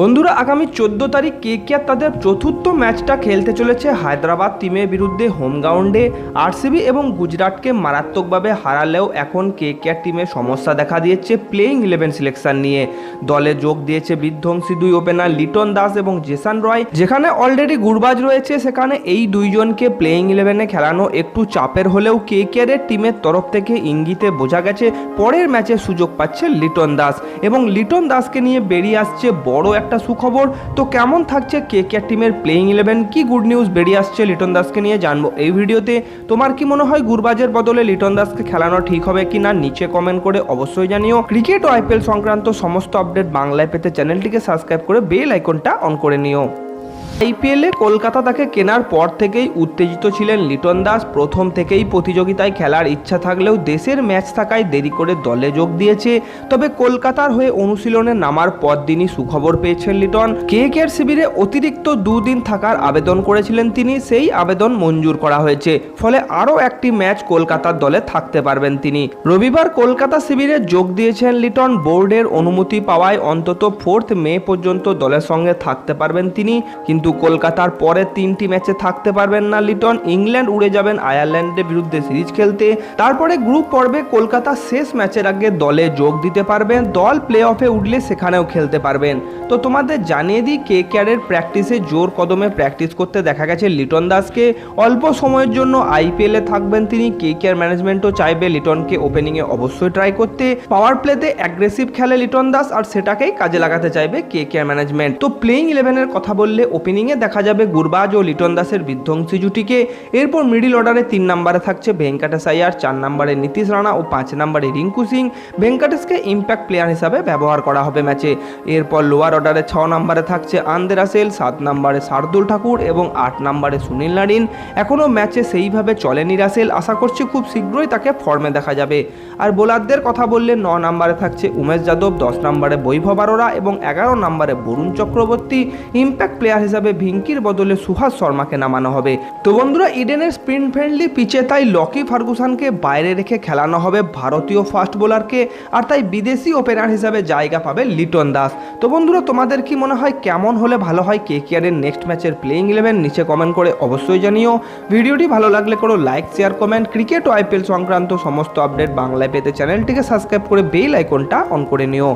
বন্ধুরা, আগামী চোদ্দ তারিখ কে কে তাদের চতুর্থ ম্যাচটা খেলতে চলেছে হায়দ্রাবাদ টিমের বিরুদ্ধে হোম গ্রাউন্ডে আরসিবি এবং গুজরাটকে মারাত্মকভাবে হারালেও এখন কে কে টিমের সমস্যা দেখা দিয়েছে প্লেইং ইলেভেন সিলেকশন নিয়ে। দলে যোগ দিয়েছে বিধ্বংসী দুই ওপেনার লিটন দাস এবং জেসান রয়। যেখানে অলরেডি গুরবাজ রয়েছে, সেখানে এই দুইজনকে প্লেইং ইলেভেনে খেলানো একটু চাপের হলেও কে কে এর টিমের তরফ থেকে ইঙ্গিতে বোঝা গেছে, পরের ম্যাচে সুযোগ পাচ্ছে লিটন দাস। এবং লিটন দাসকে নিয়ে বেরিয়ে আসছে বড় একটা সুখবর। তো কেমন থাকছে কে কে টিমের প্লেইং ইলেভেন কি গুড নিউজ বেরিয়ে আসছে লিটন দাসকে নিয়ে জানব। এই ভিডিওতে তোমার কি মনে হয় গুরবাজের বদলে লিটন দাসকে খেলানো ঠিক হবে কি না নিচে কমেন্ট করে অবশ্যই জানিও। ক্রিকেট ও আইপিএল সংক্রান্ত সমস্ত আপডেট বাংলায় পেতে চ্যানেলটিকে সাবস্ক্রাইব করে বেল আইকনটা অন করে নিও। আইপিএলে কলকাতা তাকে কেনার পর থেকেই উত্তেজিত ছিলেন লিটন দাস। প্রথম থেকেই প্রতিযোগিতায় খেলার ইচ্ছা থাকলেও দেশের ম্যাচ থাকায় দেরি করে দলে যোগ দিয়েছে। তবে কলকাতার হয়ে অনুশীলনে নামার পর দিনই সুখবর পেয়েছেন লিটন। কে কের শিবিরে অতিরিক্ত দুদিন থাকার আবেদন করেছিলেন তিনি, সেই আবেদন মঞ্জুর করা হয়েছে। ফলে আরও একটি ম্যাচ কলকাতার দলে থাকতে পারবেন তিনি। রবিবার কলকাতা শিবিরে যোগ দিয়েছেন লিটন। বোর্ডের অনুমতি পাওয়ায় অন্তত ফোর্থ মে পর্যন্ত দলের সঙ্গে থাকতে পারবেন তিনি। কিন্তু কলকাতার পরে তিনটি ম্যাচে থাকতে পারবেন না লিটন। ইংল্যান্ড উড়ে যাবেন আয়ারল্যান্ডের বিরুদ্ধে সিরিজ খেলতে। তারপরে গ্রুপ পর্বে কলকাতা শেষ ম্যাচের আগে দলে যোগ দিতে পারবেন। দল প্লে অফে উঠলে সেখানেও খেলতে পারবেন। তো তোমাদের জানিয়ে দিই কে কেয়ারের প্র্যাকটিসে জোর কদমে প্র্যাকটিস করতে দেখা গেছে লিটন দাসকে। অল্প সময়ের জন্য আইপিএলে থাকবেন তিনি। কে কেয়ার ম্যানেজমেন্টও চাইবে লিটনকে ওপেনিংয়ে অবশ্যই ট্রাই করতে। পাওয়ার প্লেতে অ্যাগ্রেসিভ খেলে লিটন দাস আর সেটাকেই কাজে লাগাতে চাইবে কে কেয়ার ম্যানেজমেন্ট। তো প্লেইং ইলেভেনের কথা বললে ওপেনিংয়ে দেখা যাবে গুরবাজ ও লিটন দাসের বিধ্বংসী জুটিকে। এরপর মিডিল অর্ডারে তিন নম্বরে থাকছে ভেঙ্কাটেশ আয়ার, চার নম্বরে নীতিশ রানা ও পাঁচ নম্বরে রিঙ্কু সিং। ভেঙ্কাটেশকে ইম্প্যাক্ট প্লেয়ার হিসাবে ব্যবহার করা হবে ম্যাচে। এরপর লোয়ার অর্ডারে ছ নম্বরে থাকছে আন্দেরা সেল, সাত নম্বরে শার্দুল ঠাকুর এবং আট নম্বরে সুনীল নারিন। এখনও ম্যাচে সেইভাবে চলেনি রাসেল। আশা করছি খুব শীঘ্রই তাকে ফর্মে দেখা যাবে। আর বোলারদের কথা বললে ন নম্বরে থাকছে উমেশ যাদব, দশ নম্বরে বৈভব আরোরা এবং এগারো নম্বরে বরুণ চক্রবর্তী। ইম্প্যাক্ট প্লেয়ার হিসাবে ভিঙ্কির বদলে সুহাস শর্মাকে নামানো হবে। তো বন্ধুরা, ইডেনের স্পিন ফ্রেন্ডলি পিচে তাই লকি ফার্গুসানকে বাইরে রেখে খেলানো হবে ভারতীয় ফাস্ট বোলারকে, আর তাই বিদেশি ওপেনার হিসাবে জায়গা পাবে লিটন দাস। তো বন্ধুরা, তোমাদের কি মনে হয় কেমন হলে ভালো হয়? কে কেয়ারের নেক্সট ম্যাচের প্লেইং ইলেভেন নিচে কমেন্ট করে অবশ্যই জানিও। ভিডিওটি ভালো লাগলে করো লাইক শেয়ার কমেন্ট ক্রিকেট ও আইপিএল সংক্রান্ত সমস্ত আপডেট বাংলায় পেতে চ্যানেলটিকে সাবস্ক্রাইব করে বেল আইকনটা অন করে নিও।